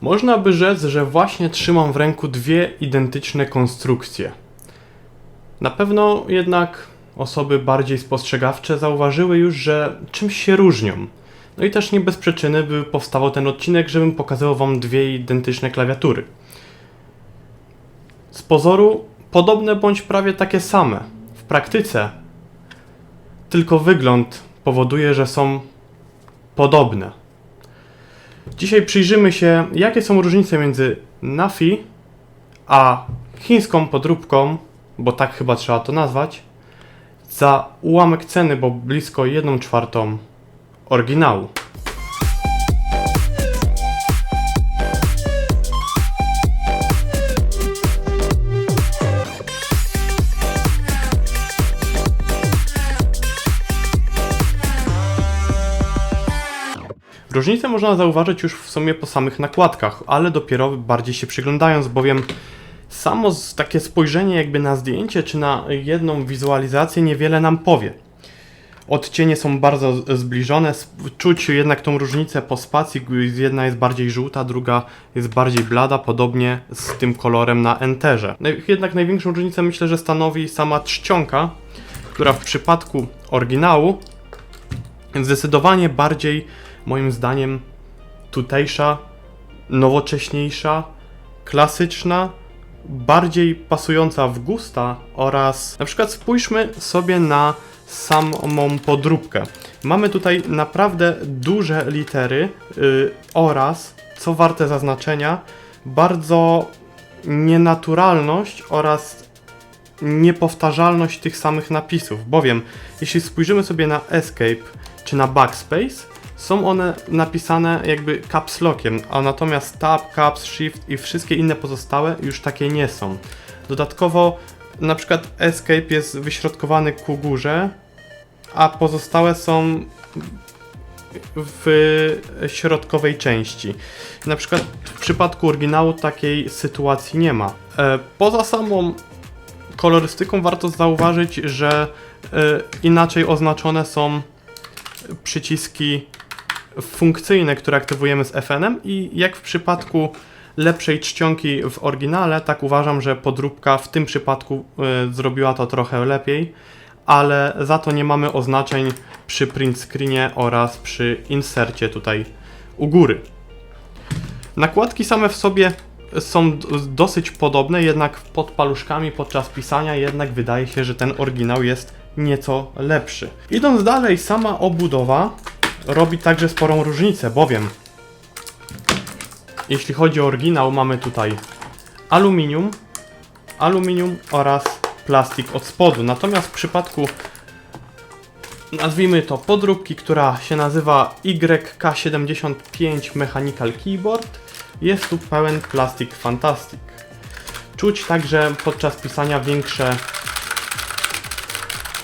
Można by rzec, że właśnie trzymam w ręku dwie identyczne konstrukcje. Na pewno jednak osoby bardziej spostrzegawcze zauważyły już, że czymś się różnią. No i też nie bez przyczyny by powstawał ten odcinek, żebym pokazał wam dwie identyczne klawiatury. Z pozoru podobne bądź prawie takie same. W praktyce tylko wygląd powoduje, że są podobne. Dzisiaj przyjrzymy się, jakie są różnice między Nafi a chińską podróbką, bo tak chyba trzeba to nazwać, za ułamek ceny, bo blisko 1 czwartą oryginału. Różnicę można zauważyć już w sumie po samych nakładkach, ale dopiero bardziej się przyglądając, bowiem samo takie spojrzenie jakby na zdjęcie czy na jedną wizualizację niewiele nam powie. Odcienie są bardzo zbliżone, czuć jednak tą różnicę po spacji, jedna jest bardziej żółta, druga jest bardziej blada, podobnie z tym kolorem na enterze. Jednak największą różnicę myślę, że stanowi sama czcionka, która w przypadku oryginału zdecydowanie bardziej, moim zdaniem, tutejsza, nowocześniejsza, klasyczna, bardziej pasująca w gusta oraz na przykład spójrzmy sobie na samą podróbkę. Mamy tutaj naprawdę duże litery yy, oraz, co warte zaznaczenia, bardzo nienaturalność oraz niepowtarzalność tych samych napisów, bowiem jeśli spojrzymy sobie na Escape czy na Backspace, są one napisane jakby caps lockiem, a natomiast Tab, Caps, Shift i wszystkie inne pozostałe już takie nie są. Dodatkowo na przykład Escape jest wyśrodkowany ku górze, a pozostałe są w środkowej części. Na przykład w przypadku oryginału takiej sytuacji nie ma. E, Poza samą kolorystyką warto zauważyć, że e, inaczej oznaczone są przyciski funkcyjne, które aktywujemy z FN-em i jak w przypadku lepszej czcionki w oryginale, tak uważam, że podróbka w tym przypadku y, zrobiła to trochę lepiej, ale za to nie mamy oznaczeń przy print screenie oraz przy insercie tutaj u góry. Nakładki same w sobie są dosyć podobne, jednak pod paluszkami podczas pisania jednak wydaje się, że ten oryginał jest nieco lepszy. Idąc dalej, sama obudowa robi także sporą różnicę, bowiem jeśli chodzi o oryginał, mamy tutaj aluminium, aluminium oraz plastik od spodu. Natomiast w przypadku nazwijmy to podróbki, która się nazywa YK75 Mechanical Keyboard, jest tu pełen plastik fantastic. Czuć także podczas pisania większe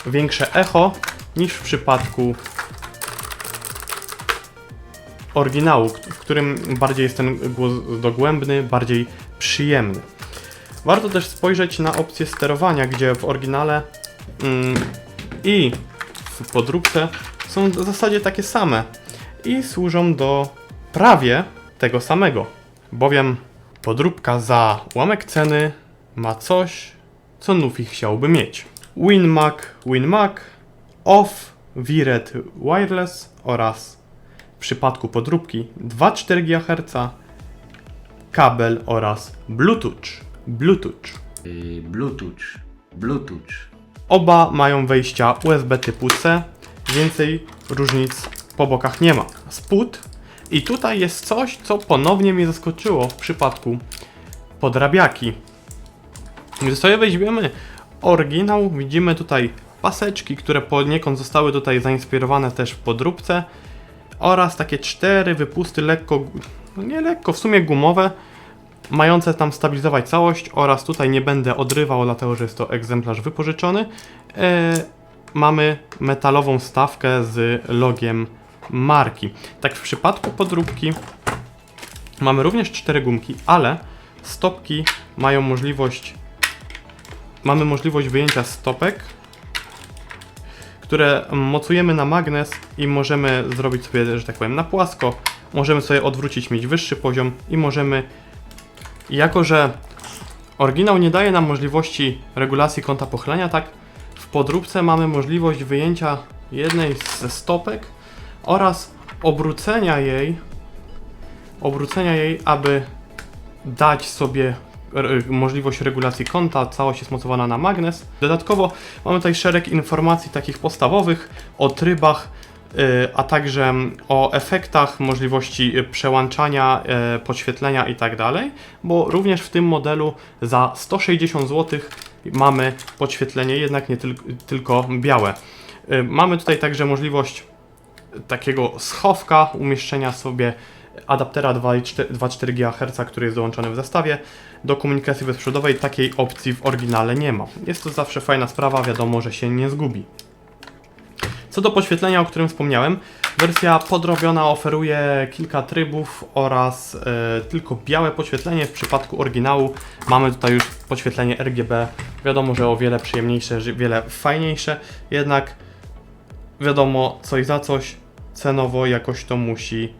większe echo niż w przypadku oryginału, w którym bardziej jest ten głos dogłębny, bardziej przyjemny. Warto też spojrzeć na opcję sterowania, gdzie w oryginale mm, i w podróbce są w zasadzie takie same i służą do prawie tego samego, bowiem podróbka za ułamek ceny ma coś, co Nufi chciałby mieć. WinMac, WinMac, OFF, VRED Wireless oraz w przypadku podróbki 2,4 GHz, kabel oraz Bluetooth. Bluetooth. y, Bluetooth, Bluetooth. Oba mają wejścia USB typu C, więcej różnic po bokach nie ma. Spód i tutaj jest coś, co ponownie mnie zaskoczyło w przypadku podrabiaki. Gdy sobie weźmiemy oryginał, widzimy tutaj paseczki, które poniekąd zostały tutaj zainspirowane też w podróbce oraz takie cztery wypusty lekko, no nie lekko, w sumie gumowe, mające tam stabilizować całość oraz tutaj nie będę odrywał, dlatego że jest to egzemplarz wypożyczony. E, mamy metalową stawkę z logiem marki. Tak w przypadku podróbki mamy również cztery gumki, ale stopki mają możliwość mamy możliwość wyjęcia stopek które mocujemy na magnes i możemy zrobić sobie, że tak powiem, na płasko. Możemy sobie odwrócić, mieć wyższy poziom i możemy, jako że oryginał nie daje nam możliwości regulacji kąta pochylenia, tak w podróbce mamy możliwość wyjęcia jednej ze stopek oraz obrócenia jej, obrócenia jej, aby dać sobie możliwość regulacji kąta, całość jest mocowana na magnes. Dodatkowo mamy tutaj szereg informacji takich podstawowych o trybach, y, a także o efektach, możliwości y, przełączania, y, podświetlenia i tak bo również w tym modelu za 160 zł mamy podświetlenie, jednak nie tyl- tylko białe. Mamy tutaj także możliwość takiego schowka, umieszczenia sobie adaptera 2,4 2,4 GHz, który jest dołączony w zestawie. Do komunikacji bezprzewodowej takiej opcji w oryginale nie ma. Jest to zawsze fajna sprawa, wiadomo, że się nie zgubi. Co do podświetlenia, o którym wspomniałem, wersja podrobiona oferuje kilka trybów oraz e, tylko białe podświetlenie. W przypadku oryginału mamy tutaj już podświetlenie RGB. Wiadomo, że o wiele przyjemniejsze, wiele fajniejsze, jednak wiadomo, coś za coś, cenowo jakoś to musi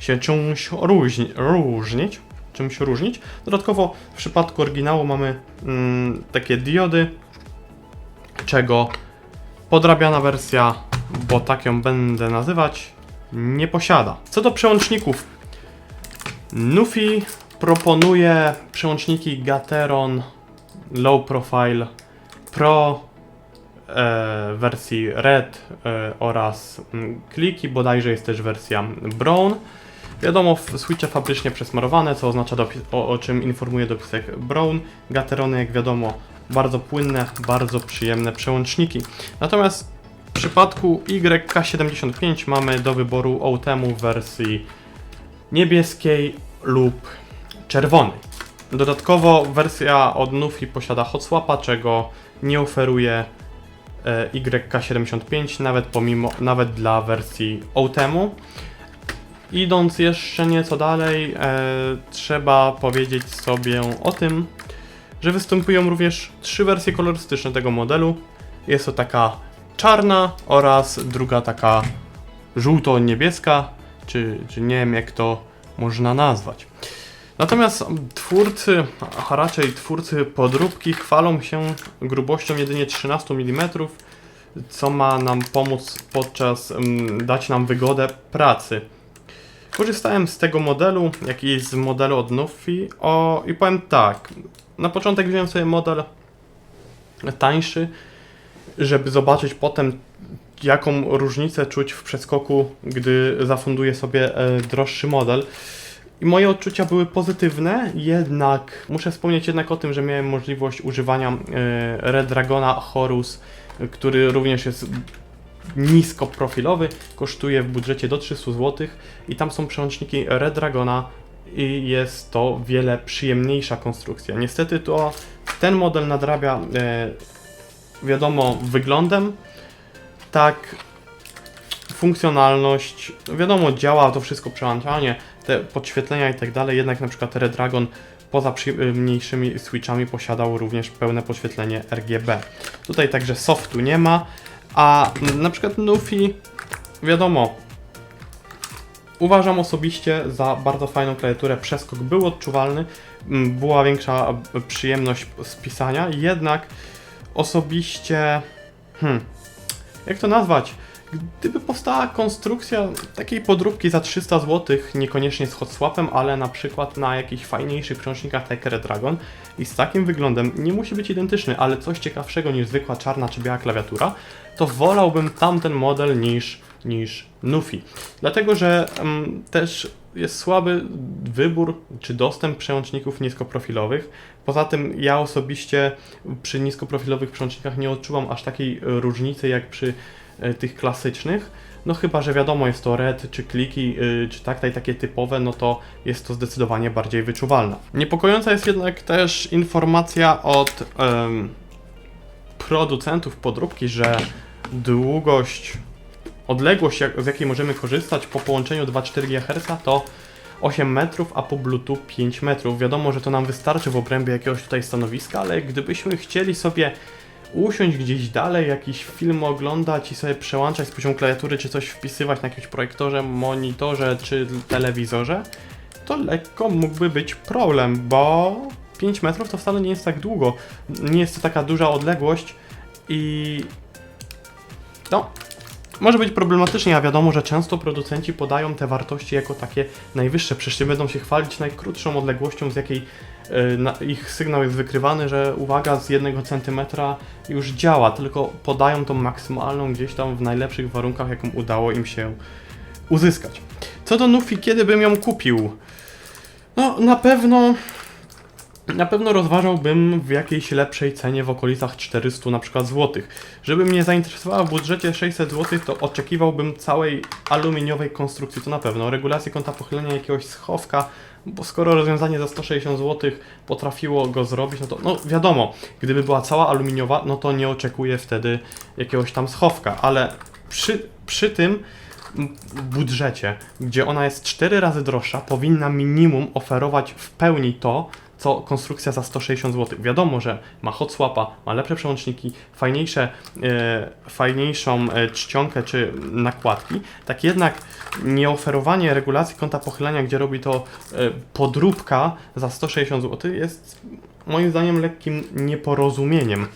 się czymś różni, różnić. Czymś różnić. Dodatkowo w przypadku oryginału mamy mm, takie diody, czego podrabiana wersja, bo tak ją będę nazywać, nie posiada. Co do przełączników, Nufi proponuje przełączniki Gateron Low Profile Pro e, wersji Red e, oraz mm, kliki, bodajże jest też wersja Brown. Wiadomo, w- switche fabrycznie przesmarowane, co oznacza, o, o czym informuje dopisek Brown. Gaterony, jak wiadomo, bardzo płynne, bardzo przyjemne przełączniki. Natomiast w przypadku YK75 mamy do wyboru OTEMu w wersji niebieskiej lub czerwonej. Dodatkowo wersja od Nufi posiada hot swapa, czego nie oferuje e, YK75, nawet pomimo, nawet dla wersji OTEMu. Idąc jeszcze nieco dalej, e, trzeba powiedzieć sobie o tym, że występują również trzy wersje kolorystyczne tego modelu. Jest to taka czarna oraz druga taka żółto-niebieska, czy, czy nie wiem jak to można nazwać. Natomiast twórcy, a raczej twórcy podróbki chwalą się grubością jedynie 13 mm, co ma nam pomóc podczas, mm, dać nam wygodę pracy. Korzystałem z tego modelu, jak i z modelu od Nufi o, i powiem tak, na początek wziąłem sobie model tańszy, żeby zobaczyć potem jaką różnicę czuć w przeskoku, gdy zafunduję sobie e, droższy model. I moje odczucia były pozytywne, jednak muszę wspomnieć jednak o tym, że miałem możliwość używania e, Red Dragona Horus, który również jest niskoprofilowy, kosztuje w budżecie do 300 zł i tam są przełączniki Red Dragona i jest to wiele przyjemniejsza konstrukcja. Niestety to ten model nadrabia e, wiadomo wyglądem, tak funkcjonalność, wiadomo działa to wszystko przełączanie, te podświetlenia i tak dalej, jednak na przykład Red Dragon poza mniejszymi switchami posiadał również pełne podświetlenie RGB. Tutaj także softu nie ma, a na przykład Nufi, wiadomo, uważam osobiście za bardzo fajną klawiaturę. Przeskok był odczuwalny, mm, była większa przyjemność z pisania, jednak osobiście, hmm, jak to nazwać? Gdyby powstała konstrukcja takiej podróbki za 300 zł, niekoniecznie z hot swapem, ale na przykład na jakichś fajniejszych jak Red Dragon i z takim wyglądem nie musi być identyczny, ale coś ciekawszego niż zwykła czarna czy biała klawiatura, to wolałbym tamten model niż, niż Nufi. Dlatego, że mm, też jest słaby wybór czy dostęp przełączników niskoprofilowych. Poza tym ja osobiście przy niskoprofilowych przełącznikach nie odczuwam aż takiej różnicy jak przy tych klasycznych. No chyba, że wiadomo jest to red, czy kliki, y, czy tak, tak, takie typowe, no to jest to zdecydowanie bardziej wyczuwalne. Niepokojąca jest jednak też informacja od producentów podróbki, że długość, odległość jak, z jakiej możemy korzystać po połączeniu 2,4 GHz to 8 metrów, a po Bluetooth 5 metrów. Wiadomo, że to nam wystarczy w obrębie jakiegoś tutaj stanowiska, ale gdybyśmy chcieli sobie usiąść gdzieś dalej, jakiś film oglądać i sobie przełączać z poziomu klawiatury, czy coś wpisywać na jakimś projektorze, monitorze czy telewizorze, to lekko mógłby być problem, bo 5 metrów to wcale nie jest tak długo. Nie jest to taka duża odległość i no, może być problematycznie, a wiadomo, że często producenci podają te wartości jako takie najwyższe. Przecież będą się chwalić najkrótszą odległością, z jakiej na, ich sygnał jest wykrywany, że uwaga, z jednego centymetra już działa, tylko podają tą maksymalną gdzieś tam w najlepszych warunkach, jaką udało im się uzyskać. Co do Nufi, kiedy bym ją kupił? No, na pewno. Na pewno rozważałbym w jakiejś lepszej cenie w okolicach 400 na przykład złotych. Żeby mnie zainteresowała w budżecie 600 zł, to oczekiwałbym całej aluminiowej konstrukcji, to na pewno. Regulację kąta pochylenia jakiegoś schowka, bo skoro rozwiązanie za 160 zł potrafiło go zrobić, no to no wiadomo, gdyby była cała aluminiowa, no to nie oczekuję wtedy jakiegoś tam schowka, ale przy, przy tym budżecie, gdzie ona jest 4 razy droższa, powinna minimum oferować w pełni to, co konstrukcja za 160 zł. Wiadomo, że ma hot swapa, ma lepsze przełączniki, fajniejsze, e, fajniejszą e, czcionkę czy nakładki, tak jednak nieoferowanie regulacji kąta pochylenia, gdzie robi to e, podróbka za 160 zł jest moim zdaniem lekkim nieporozumieniem.